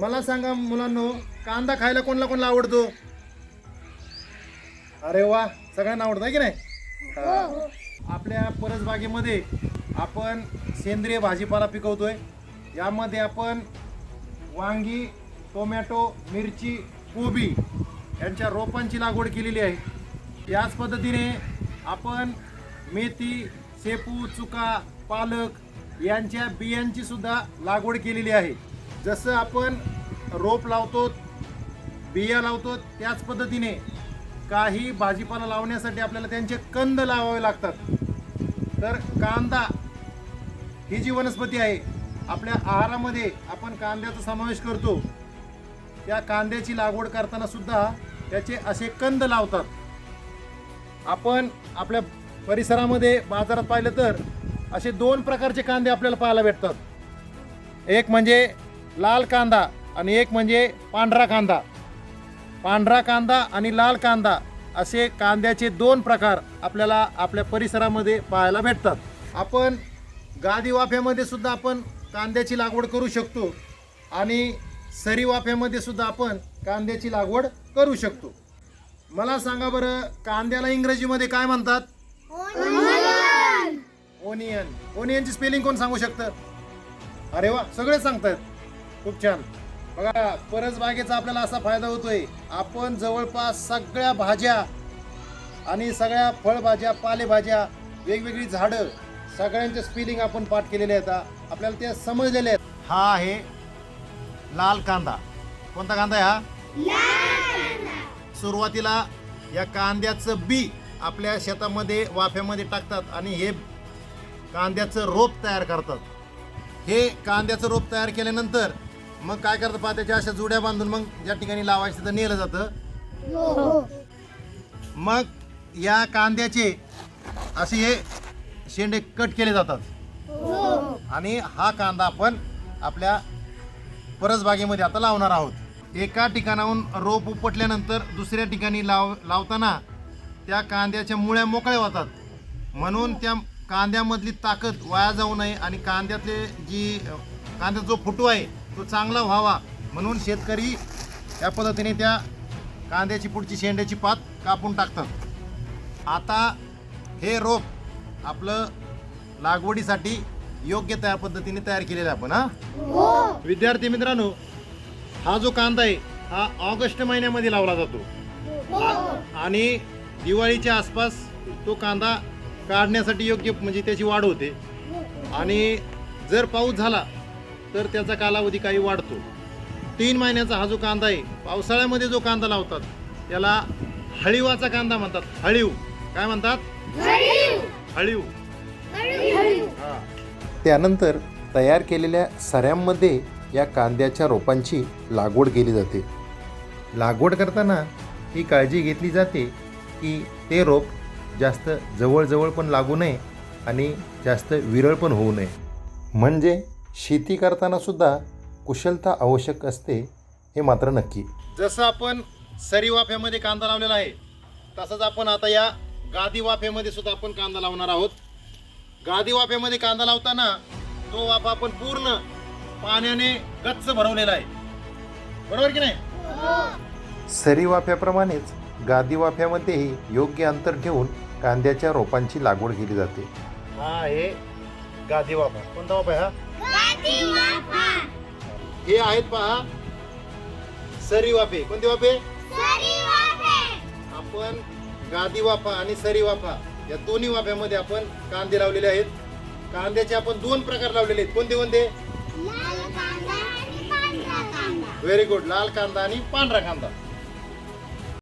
मला सांगा मुलांनो कांदा खायला कोणला कोणला आवडतो? अरे वा सगळ्यांना आवडतं की नाही? हा. आपल्या परसबागेमध्ये आपण सेंद्रिय भाजीपाला पिकवतोय. यामध्ये आपण वांगी टोमॅटो मिरची कोबी यांच्या रोपांची लागवड केलेली आहे. याच पद्धतीने आपण मेथी शेपू चुका पालक यांच्या बियांची सुद्धा लागवड केलेली आहे. जसं आपण रोप लावतो बिया लावतो त्याच पद्धतीने काही भाजीपाला लावण्यासाठी आपल्याला त्यांचे कंद लावावे लागतात. तर कांदा ही जी वनस्पती आहे आपल्या आहारामध्ये आपण कांद्याचा समावेश करतो. त्या कांद्याची लागवड करताना सुद्धा त्याचे असे कंद लावतात. आपण आपल्या परिसरामध्ये बाजारात पाहिलं तर असे दोन प्रकारचे कांदे आपल्याला पाहायला भेटतात. एक म्हणजे लाल कांदा आणि एक म्हणजे पांढरा कांदा. पांढरा कांदा आणि लाल कांदा असे कांद्याचे दोन प्रकार आपल्याला आपल्या परिसरामध्ये पाहायला भेटतात. आपण गादी वाफ्यामध्ये सुद्धा आपण कांद्याची लागवड करू शकतो आणि सरी वाफ्यामध्ये सुद्धा आपण कांद्याची लागवड करू शकतो. मला सांगा बरं कांद्याला इंग्रजीमध्ये काय म्हणतात? ओनियन ओनियनची स्पेलिंग कोण सांगू शकतं? अरे वा सगळे सांगतायत. खूप छान. बघा परस बागेचा आपल्याला असा फायदा होतोय. आपण जवळपास सगळ्या भाज्या आणि सगळ्या फळभाज्या पालेभाज्या वेगवेगळी झाडं सगळ्यांचे स्पिलिंग आपण पाठ केलेले आहेत. आपल्याला ते समजलेले आहेत. हा आहे लाल कांदा. कोणता कांदा आहे हा? सुरुवातीला या कांद्याचं बी आपल्या शेतामध्ये वाफ्यामध्ये टाकतात आणि हे कांद्याचं रोप तयार करतात. हे कांद्याचं रोप तयार केल्यानंतर मग काय करतात पहा त्याच्या अशा जुड्या बांधून मग ज्या ठिकाणी लावायचं तिथं नेलं जातं. मग या कांद्याचे असे हे शेंडे कट केले जातात. आणि हा कांदा आपण आपल्या परसबागेमध्ये आता लावणार आहोत. एका ठिकाणाहून रोप उपटल्यानंतर दुसऱ्या ठिकाणी लाव लावताना त्या कांद्याच्या मुळ्या मोकळ्या होतात. म्हणून त्या कांद्यामधली ताकद वाया जाऊ नये आणि कांद्यातले जी कांद्याचा जो फुटू आहे तो चांगला व्हावा म्हणून शेतकरी त्या पद्धतीने त्या कांद्याची पुढची शेंड्याची पात कापून टाकतात. आता हे रोप आपलं लागवडीसाठी योग्य त्या पद्धतीने तयार केलेलं आपण हा? विद्यार्थी मित्रांनो हा जो कांदा आहे हा ऑगस्ट महिन्यामध्ये लावला जातो. आ- आणि दिवाळीच्या आसपास तो कांदा काढण्यासाठी योग्य म्हणजे त्याची वाढ होते. आणि जर पाऊस झाला तर त्याचा कालावधी काही वाढतो. तीन महिन्याचा हा जो कांदा आहे पावसाळ्यामध्ये जो कांदा लावतात त्याला हळीवाचा कांदा म्हणतात. हळीव. काय म्हणतात? हळीव. हा. त्यानंतर तयार केलेल्या सऱ्यांमध्ये या कांद्याच्या रोपांची लागवड केली जाते. लागवड करताना ही काळजी घेतली जाते की ते रोप जास्त जवळजवळ पण लागू नये आणि जास्त विरळ पण होऊ नये. म्हणजे शेती करताना सुद्धा कुशलता आवश्यक असते हे मात्र नक्की. जसं आपण सरी वाफ्यामध्ये कांदा लावलेला आहे तसंच आपण आता या गादी वाफ्यामध्ये सुद्धा आपण कांदा लावणार आहोत. गादी वाफ्यामध्ये कांदा लावताना तो वाफा आपण पूर्ण पाण्याने गच्च भरवलेला आहे. बरोबर की नाही? सरी वाफ्याप्रमाणेच गादी वाफ्यामध्येही योग्य अंतर ठेवून कांद्याच्या रोपांची लागवड केली जाते. हा आहे गादी वाफा कोणता वाफा हा? हे आहेत पहा. सरी वाफे. कोणते वाफे? आपण गादी वाफा आणि सरी वाफा या दोन्ही वाफ्यामध्ये आपण कांदे लावलेले आहेत. कांद्याचे आपण दोन प्रकार लावलेले आहेत. कोणते कोणते? व्हेरी गुड लाल कांदा आणि पांढरा कांदा.